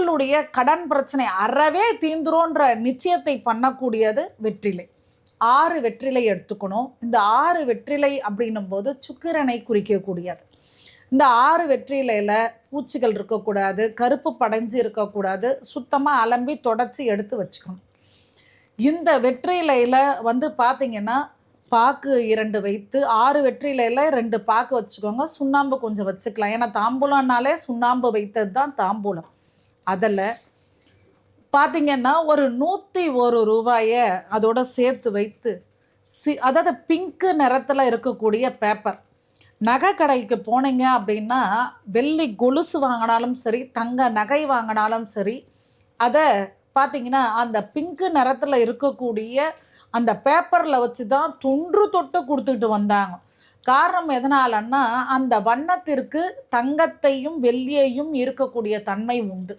உங்களுடைய கடன் பிரச்சனை அறவே தீந்துரும்ன்ற நிச்சயத்தை பண்ணக்கூடியது வெற்றிலை. ஆறு வெற்றிலை எடுத்துக்கணும். இந்த ஆறு வெற்றிலை அப்படின்னும் போது சுக்கிரனை குறிக்கக்கூடியது. இந்த ஆறு வெற்றிலையில் பூச்சிகள் இருக்கக்கூடாது கருப்பு படைஞ்சு இருக்கக்கூடாது சுத்தமாக அலம்பி தொடச்சி எடுத்து வச்சுக்கணும். இந்த வெற்றிலையில் வந்து பார்த்தீங்கன்னா பாக்கு இரண்டு வைத்து ஆறு வெற்றிலையில் ரெண்டு பாக்கு வச்சுக்கோங்க. சுண்ணாம்பு கொஞ்சம் வச்சுக்கலாம். ஏன்னா தாம்பூலம்னாலே சுண்ணாம்பு வைத்தது தான் தாம்பூலம். அதில் பார்த்திங்கன்னா ஒரு நூற்றி ஒரு ரூபாயை அதோட சேர்த்து வைத்து சி அதாவது பிங்க்கு நிறத்தில் இருக்கக்கூடிய பேப்பர் நகை கடைக்கு போனீங்க அப்படின்னா வெள்ளி கொலுசு வாங்கினாலும் சரி தங்க நகை வாங்கினாலும் சரி அதை பார்த்திங்கன்னா அந்த பிங்க்கு நிறத்தில் இருக்கக்கூடிய அந்த பேப்பரில் வச்சு தான் தொன்று தொட்டு கொடுத்துட்டு வந்தாங்க. காரணம் எதனாலன்னா அந்த வண்ணத்திற்கு தங்கத்தையும் வெள்ளியையும் இருக்கக்கூடிய தன்மை உண்டு.